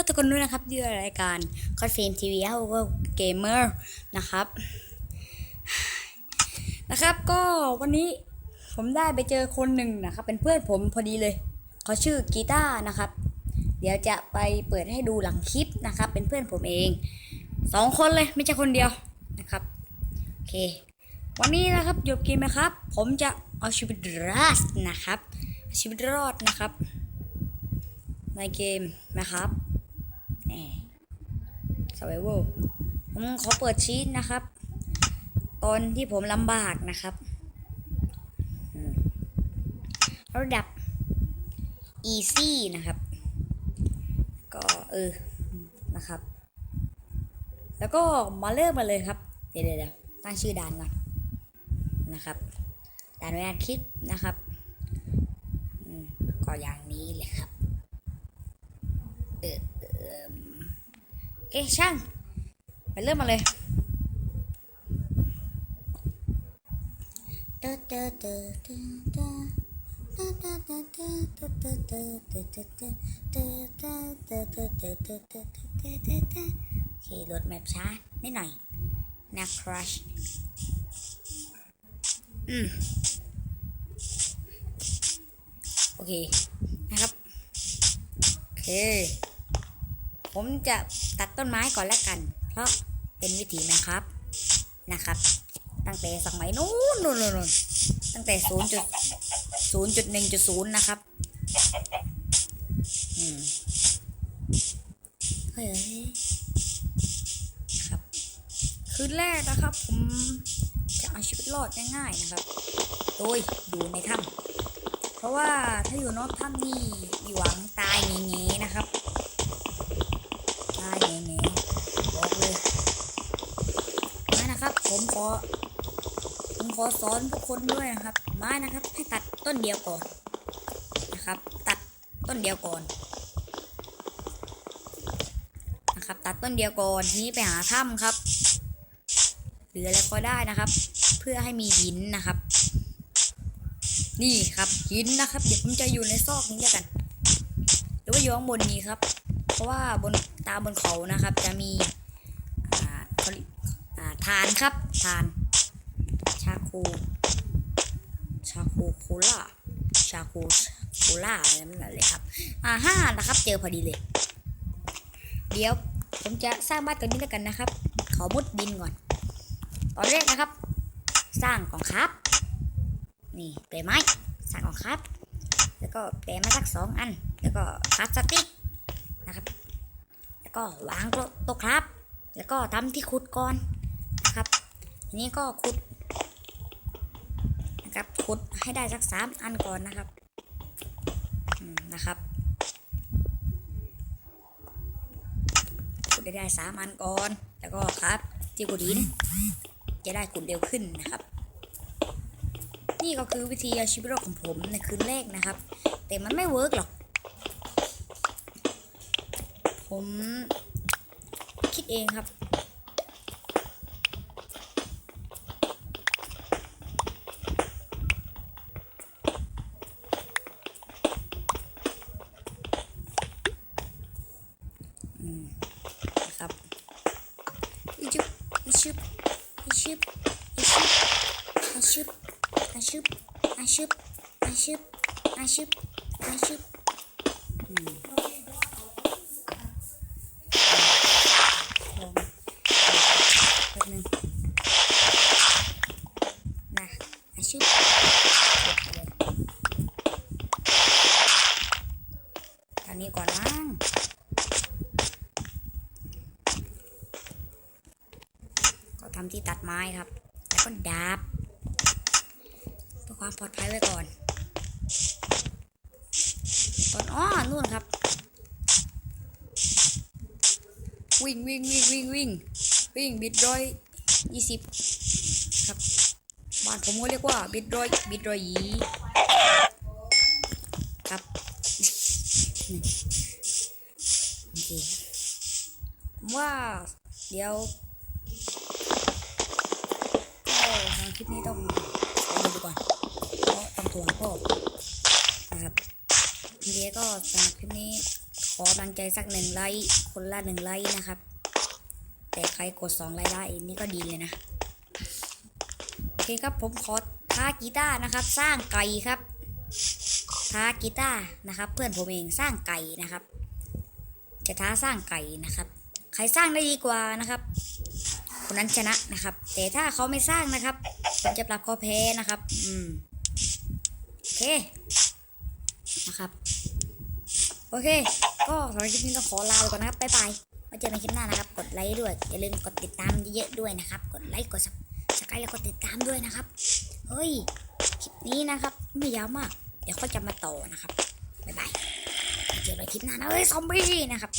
ลทุกคนด้วยนะครับที่รายการคอนเฟมทีวีเฮาเกมเมอร์นะครับ นะครับก็วันนี้ผมได้ไปเจอคนหนึ่งนะครับ เป็นเพื่อนผมพอดีเลยเขาชื่อกีตาร์นะครับ เดี๋ยวจะไปเปิดให้ดูหลังคลิปนะครับ เป็นเพื่อนผมเองสองคนเลยไม่ใช่คนเดียวนะครับโอเค วันนี้นะครับจบเกมนะครับ ผมจะเอาชีวิตรอดนะครับชีวิตรอดนะครับในเกมนะครับ แหม survival ผมขอเปิดชีตนะครับ ตอนที่ผมลำบากนะครับ ระดับ easy นะครับ ก็เออ นะครับ แล้วก็มาเริ่มมาเลยครับ เดี๋ยวเดี๋ยวตั้งชื่อด่านก่อนนะครับด่านไว้อัดคลิปนะครับก็อย่างนี้เลยครับเออ โอเคช่าง ไปเริ่มมาเลยเอเตโอเคลดแมปช้านิดหน่อยนะครับอืมโอเคนะครับโอเค ผมจะตัดต้นไม้ก่อนแล้วกัน เพราะเป็นวิธีนะครับนะครับ ตั้งแต่สมัยนู้นนู้นนู้นนู้นตั้งแต่ศูนย์จุดศูนย์จุดหนึ่งจุดศูนย์นะครับอืมเฮ้ยครับ คืนแรกนะครับ ผมจะเอาชีวิตรอดง่ายๆนะครับ โดยอยู่ในถ้ำเพราะว่าถ้าอยู่นอกถ้ำนี่มีหวัง ขอสอนทุกคนด้วยนะครับ ไม้นะครับ ให้ตัดต้นเดียวก่อนนะครับ ตัดต้นเดียวก่อนนะครับ ตัดต้นเดียวก่อนทีนี้ไปหาถ้ำครับ หรืออะไรก็ได้นะครับ เพื่อให้มีหินนะครับ นี่ครับหินนะครับ เดี๋ยวผมจะอยู่ในซอกนี้แล้วกัน หรือว่าอยู่ข้างบนนี้ครับ เพราะว่าบนตามบนเขานะครับ จะมีอ่าเขาเรียกอ่าทานครับทาน โคชาโคโคล่าชาโคโคล่าอะไรนั่นแหละครับ อ่าห้านะครับ เจอพอดีเลย เดี๋ยวผมจะสร้างบ้านตัวนี้แล้วกันนะครับ ขอมุดดินก่อน ตอนแรกนะครับ สร้างกล่องครับ นี่เปลไม้ สร้างกล่องครับ แล้วก็เปลไม้สักสองอัน แล้วก็พลาสติกนะครับ แล้วก็วางโต๊ะครับ แล้วก็ทำที่ขุดก่อนนะครับทีนี้ก็ขุด นะครับขุดให้ได้สักสามอันก่อนนะครับนะครับขุดได้ได้สามอันก่อน แล้วก็ครับที่ขุดหินจะได้ขุดเร็วขึ้นนะครับ นี่ก็คือวิธีเอาชีวิตรอดของผมในคืนแรกนะครับ แต่มันไม่เวิร์กหรอก ผมคิดเองครับอิชุบอิชุบ อิชุบอิชุบอิชุบอิชุบอิชุบอิชุบอิชุบอิชุบอืมลองแป๊บนึงนะอิชุบตอนนี้ก่อนมั้ง ก็ ทำที่ตัดไม้ครับ แล้วก็ดาบเพื่อความปลอดภัยไว้ก่อนตอนอ้อนู่นครับ วิ่งวิ่งวิ่งวิ่งวิ่งวิ่งบิดร้อยยี่สิบครับบ้านผมก็เรียกว่าบิดร้อยบิดร้อยยีครับโอเคว่าเดี๋ยว ก็ทาง คลิปนี้ต้องขอดูไปก่อนเพราะต้องตัวพ่อนะครับทีนี้ก็สำหรับคลิปนี้ขอกำลังใจสักหนึ่งไลค์คนละหนึ่งไลค์นะครับ แต่ใครกดสองไลค์ได้นี่ก็ดีเลยนะโอเคครับผมขอท้ากีตาร์นะครับ สร้างไก่ครับท้ากีตาร์นะครับ เพื่อนผมเองสร้างไก่นะครับ จะท้าสร้างไก่นะครับ ใครสร้างได้ดีกว่านะครับ คนนั้นชนะนะครับ แต่ถ้าเขาไม่สร้างนะครับ จะปรับเขาแพ้นะครับ อืมโอเค นะครับ โอเค ก็สำหรับคลิปนี้ต้องขอลาไปก่อนนะครับ บ๊ายบายไว้เจอกันในคลิปหน้านะครับ กดไลค์ด้วย อย่าลืมกดติดตามเยอะๆด้วยนะครับ กดไลค์ กดซับสไครต์แล้วกดติดตามด้วยนะครับ เฮ้ย คลิปนี้นะครับ ไม่ยาวมาก เดี๋ยวเขาจะมาต่อนะครับ บ๊ายบายเจอกันในคลิปหน้านะเฮ้ย ซอมบี้นะครับ